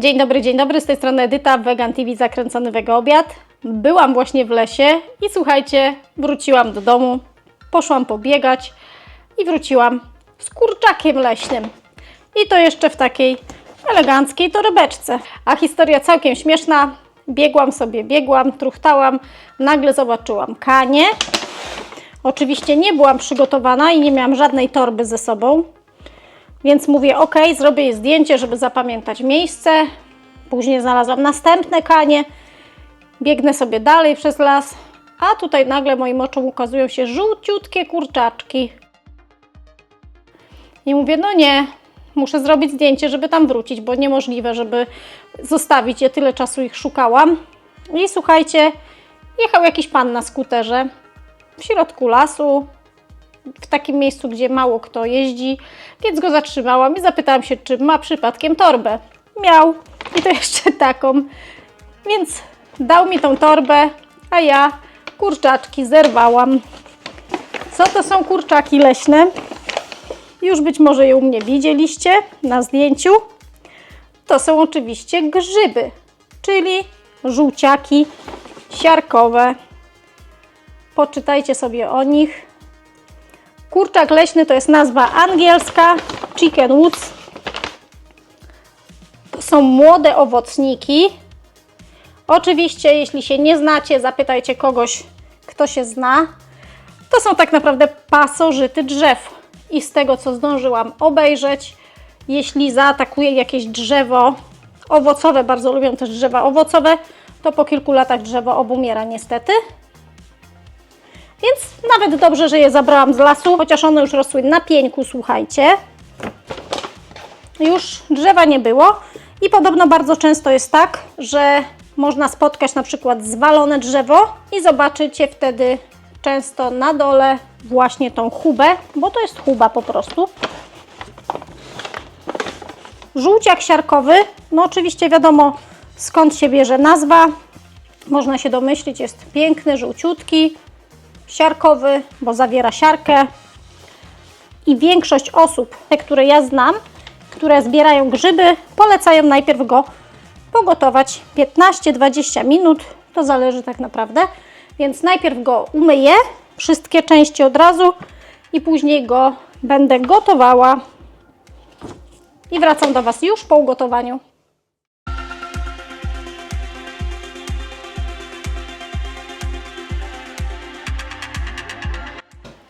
Dzień dobry, dzień dobry, z tej strony Edyta, Vegan TV Zakręcony Wego Obiad. Byłam właśnie w lesie i słuchajcie, wróciłam do domu, poszłam pobiegać i wróciłam z kurczakiem leśnym. I to jeszcze w takiej eleganckiej torebeczce. A historia całkiem śmieszna. Biegłam sobie, biegłam, truchtałam, nagle zobaczyłam kanie. Oczywiście nie byłam przygotowana i nie miałam żadnej torby ze sobą. Więc mówię, ok, zrobię jej zdjęcie, żeby zapamiętać miejsce. Później znalazłam następne kanie. Biegnę sobie dalej przez las, a tutaj nagle moim oczom ukazują się żółciutkie kurczaczki. I mówię, no nie, muszę zrobić zdjęcie, żeby tam wrócić, bo niemożliwe, żeby zostawić je. Tyle czasu ich szukałam. I słuchajcie, jechał jakiś pan na skuterze w środku lasu, w takim miejscu, gdzie mało kto jeździ, więc go zatrzymałam i zapytałam się, czy ma przypadkiem torbę. Miał i to jeszcze taką, więc dał mi tą torbę, a ja kurczaczki zerwałam. Co to są kurczaki leśne? Już być może je u mnie widzieliście na zdjęciu. To są oczywiście grzyby, czyli żółciaki siarkowe. Poczytajcie sobie o nich. Kurczak leśny to jest nazwa angielska, chicken woods. To są młode owocniki. Oczywiście, jeśli się nie znacie, zapytajcie kogoś, kto się zna. To są tak naprawdę pasożyty drzew. I z tego, co zdążyłam obejrzeć, jeśli zaatakuje jakieś drzewo owocowe, bardzo lubią też drzewa owocowe, to po kilku latach drzewo obumiera niestety. Więc nawet dobrze, że je zabrałam z lasu, chociaż one już rosły na pieńku, słuchajcie. Już drzewa nie było i podobno bardzo często jest tak, że można spotkać na przykład zwalone drzewo i zobaczycie wtedy często na dole właśnie tą chubę, bo to jest chuba po prostu. Żółciak siarkowy, no oczywiście wiadomo skąd się bierze nazwa. Można się domyślić, jest piękny, żółciutki, siarkowy, bo zawiera siarkę. I większość osób, te, które ja znam, które zbierają grzyby, polecają najpierw go pogotować 15-20 minut. To zależy tak naprawdę. Więc najpierw go umyję, wszystkie części od razu i później go będę gotowała. I wracam do Was już po ugotowaniu.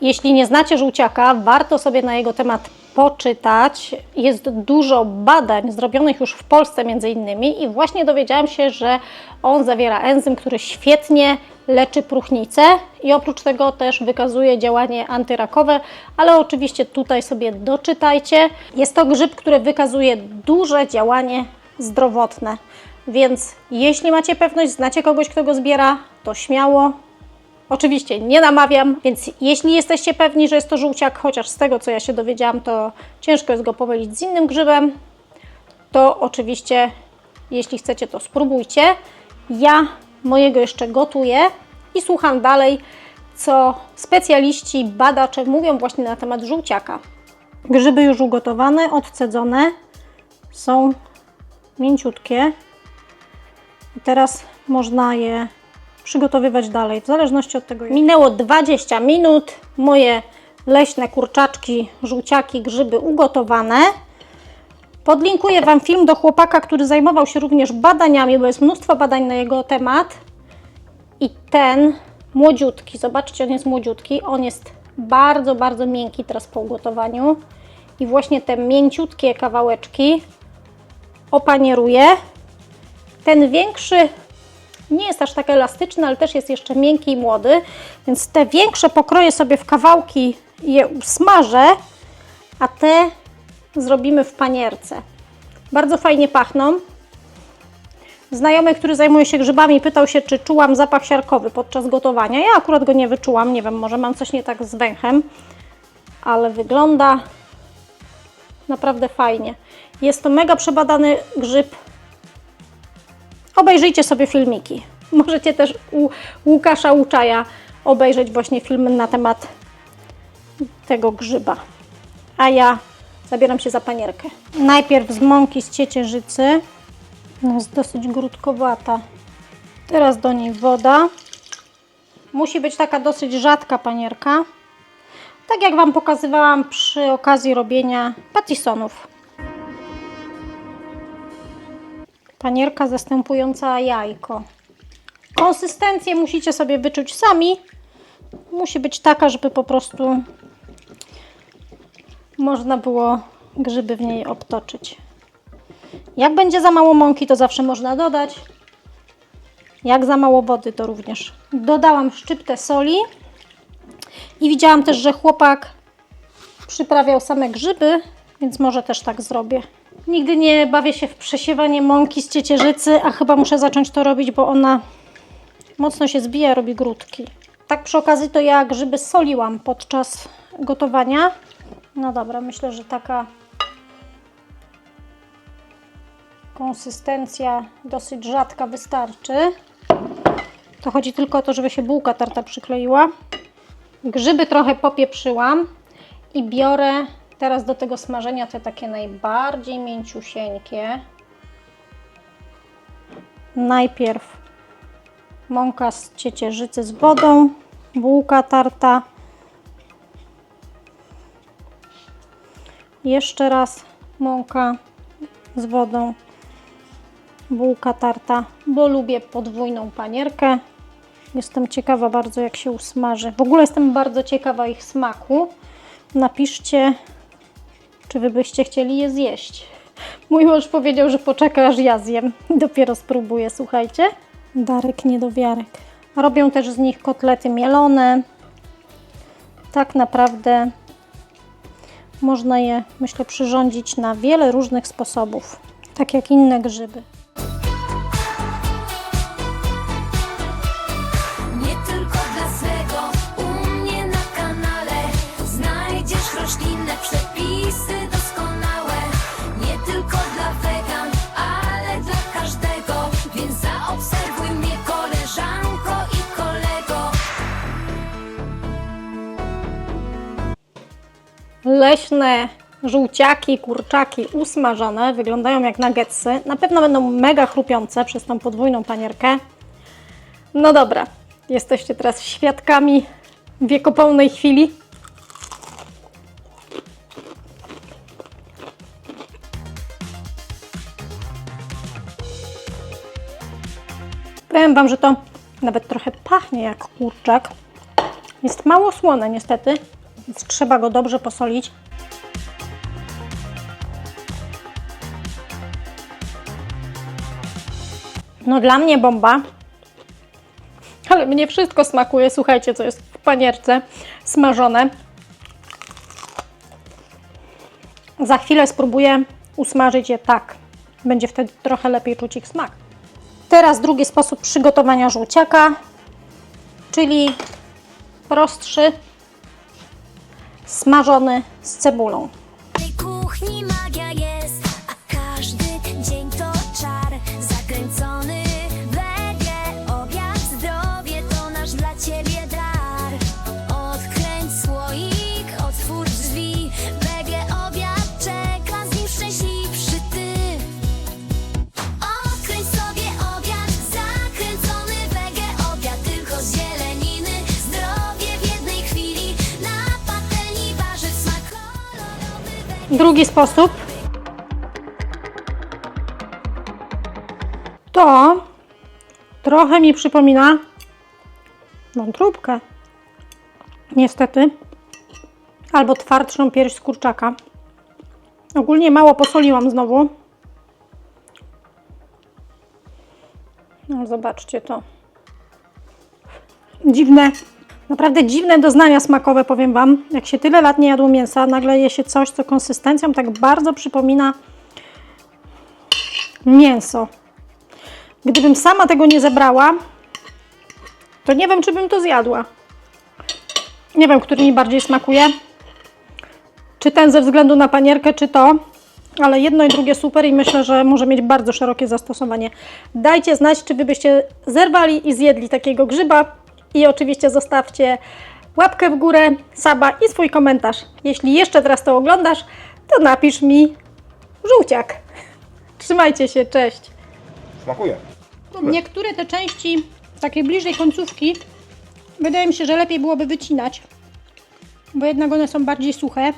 Jeśli nie znacie żółciaka, warto sobie na jego temat poczytać. Jest dużo badań zrobionych już w Polsce między innymi i właśnie dowiedziałam się, że on zawiera enzym, który świetnie leczy próchnicę i oprócz tego też wykazuje działanie antyrakowe, ale oczywiście tutaj sobie doczytajcie. Jest to grzyb, który wykazuje duże działanie zdrowotne. Więc jeśli macie pewność, znacie kogoś, kto go zbiera, to śmiało Oczywiście nie namawiam, więc jeśli jesteście pewni, że jest to żółciak, chociaż z tego co ja się dowiedziałam, to ciężko jest go pomylić z innym grzybem, to oczywiście jeśli chcecie, to spróbujcie. Ja mojego jeszcze gotuję i słucham dalej, co specjaliści, badacze mówią właśnie na temat żółciaka. Grzyby już ugotowane, odcedzone, są mięciutkie. I teraz można je przygotowywać dalej, w zależności od tego. Minęło 20 minut, moje leśne kurczaczki, żółciaki, grzyby ugotowane. Podlinkuję Wam film do chłopaka, który zajmował się również badaniami, bo jest mnóstwo badań na jego temat. I ten młodziutki, zobaczcie, on jest młodziutki, on jest bardzo, bardzo miękki teraz po ugotowaniu. I właśnie te mięciutkie kawałeczki opanieruję. Ten większy nie jest aż tak elastyczny, ale też jest jeszcze miękki i młody, więc te większe pokroję sobie w kawałki i je usmażę, a te zrobimy w panierce. Bardzo fajnie pachną. Znajomy, który zajmuje się grzybami, pytał się, czy czułam zapach siarkowy podczas gotowania. Ja akurat go nie wyczułam, nie wiem, może mam coś nie tak z węchem, ale wygląda naprawdę fajnie. Jest to mega przebadany grzyb, obejrzyjcie sobie filmiki. Możecie też u Łukasza Łuczaja obejrzeć właśnie filmy na temat tego grzyba. A ja zabieram się za panierkę. Najpierw z mąki z ciecierzycy Ona jest dosyć grudkowata. Teraz do niej woda. Musi być taka dosyć rzadka panierka. Tak jak Wam pokazywałam przy okazji robienia patisonów. Panierka zastępująca jajko. Konsystencję musicie sobie wyczuć sami. Musi być taka, żeby po prostu można było grzyby w niej obtoczyć. Jak będzie za mało mąki, to zawsze można dodać. Jak za mało wody, to również. Dodałam szczyptę soli i widziałam też, że chłopak przyprawiał same grzyby, więc może też tak zrobię. Nigdy nie bawię się w przesiewanie mąki z ciecierzycy, a chyba muszę zacząć to robić, bo ona mocno się zbija, robi grudki. Tak przy okazji to ja grzyby soliłam podczas gotowania. No dobra, myślę, że taka konsystencja dosyć rzadka wystarczy. To chodzi tylko o to, żeby się bułka tarta przykleiła. Grzyby trochę popieprzyłam i biorę teraz do tego smażenia te takie najbardziej mięciusieńkie. Najpierw mąka z ciecierzycy z wodą, bułka tarta. Jeszcze raz mąka z wodą, bułka tarta, bo lubię podwójną panierkę. Jestem ciekawa bardzo, jak się usmaży. W ogóle jestem bardzo ciekawa ich smaku. Napiszcie, czy wy byście chcieli je zjeść. Mój mąż powiedział, że poczeka, aż ja zjem. Dopiero spróbuję, słuchajcie. Darek niedowiarek. Robią też z nich kotlety mielone. Tak naprawdę można je, myślę, przyrządzić na wiele różnych sposobów, tak jak inne grzyby. Doskonałe. Nie tylko dla wegan, ale dla każdego, więc zaobserwuj mnie koleżanko i kolego. Leśne żółciaki, kurczaki usmażone, wyglądają jak nuggetsy. Na pewno będą mega chrupiące przez tą podwójną panierkę. No dobra, jesteście teraz świadkami wiekopomnej chwili. Powiem Wam, że to nawet trochę pachnie jak kurczak. Jest mało słone niestety, więc trzeba go dobrze posolić. No dla mnie bomba. Ale mnie wszystko smakuje. Słuchajcie, co jest w panierce smażone. Za chwilę spróbuję usmażyć je tak. Będzie wtedy trochę lepiej czuć ich smak. Teraz drugi sposób przygotowania żółciaka, czyli prostszy, smażony z cebulą. Drugi sposób to trochę mi przypomina wątróbkę. Niestety. Albo twardszą pierś z kurczaka. Ogólnie mało posoliłam znowu. No, zobaczcie to. Dziwne, naprawdę dziwne doznania smakowe, powiem Wam. Jak się tyle lat nie jadło mięsa, nagle je się coś, co konsystencją tak bardzo przypomina mięso. Gdybym sama tego nie zebrała, to nie wiem, czy bym to zjadła. Nie wiem, który mi bardziej smakuje. Czy ten ze względu na panierkę, czy to. Ale jedno i drugie super i myślę, że może mieć bardzo szerokie zastosowanie. Dajcie znać, czy wy byście zerwali i zjedli takiego grzyba. I oczywiście zostawcie łapkę w górę, saba i swój komentarz. Jeśli jeszcze teraz to oglądasz, to napisz mi żółciak. Trzymajcie się, cześć! Smakuje. Dobre. Niektóre te części, takie bliżej końcówki, wydaje mi się, że lepiej byłoby wycinać, bo jednak one są bardziej suche.